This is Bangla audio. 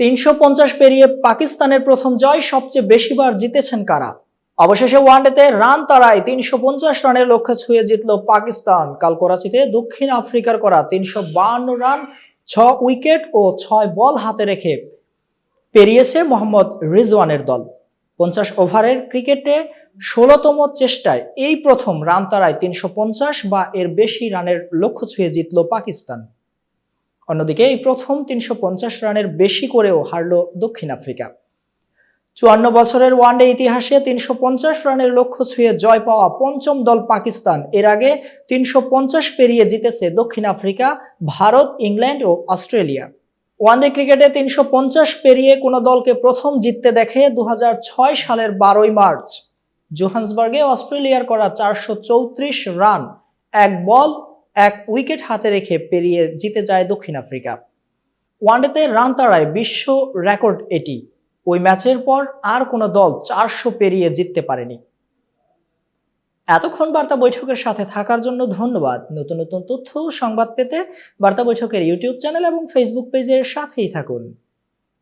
তিনশো পঞ্চাশ পেরিয়ে পাকিস্তানের প্রথম জয় সবচেয়ে বেশিবার জিতেছেন কারা? অবশেষে ওয়ানডেতে রান তারায় তিনশো পঞ্চাশ রানের লক্ষ্যে ছুঁয়ে জিতল পাকিস্তান। কাল করাচিতে দক্ষিণ আফ্রিকার করা তিনশো রান, ছ উইকেট ও ছয় বল হাতে রেখে পেরিয়েছে মোহাম্মদ রিজওয়ানের দল। পঞ্চাশ ওভারের ক্রিকেটে ষোলোতম চেষ্টায় এই প্রথম রান তারায় তিনশো পঞ্চাশ বা এর বেশি রানের লক্ষ্য ছুঁয়ে জিতল পাকিস্তান। অন্যদিকে এই প্রথম তিনশো পঞ্চাশ রানের বেশি করেও হারল দক্ষিণ আফ্রিকা। চুয়ান্ন বছরের ওয়ানডে ইতিহাসে তিনশো পঞ্চাশ রানের লক্ষ্য ছুঁয়ে জয় পাওয়া পঞ্চম দল পাকিস্তান। এর আগে তিনশো পঞ্চাশ পেরিয়ে জিতেছে দক্ষিণ আফ্রিকা, ভারত, ইংল্যান্ড ও অস্ট্রেলিয়া। ওয়ানডে ক্রিকেটে তিনশো পঞ্চাশ পেরিয়ে কোনো দলকে প্রথম জিততে দেখে দু হাজার ছয় সালের বারোই মার্চ। জোহান্সবার্গে অস্ট্রেলিয়ার করা চারশো চৌত্রিশ রান, এক বল এক উইকেট হাতে রেখে পেরিয়ে জিতে যায় দক্ষিণ আফ্রিকা। ওয়ানডেতে রান তাড়ায় বিশ্ব রেকর্ড এটি। ওই ম্যাচের পর আর কোনো দল চারশো পেরিয়ে জিততে পারেনি। এতক্ষণ বার্তা বৈঠকের সাথে থাকার জন্য ধন্যবাদ। নতুন নতুন তথ্য সংবাদ পেতে বার্তা বৈঠকের ইউটিউব চ্যানেল এবং ফেসবুক পেজের সাথেই থাকুন।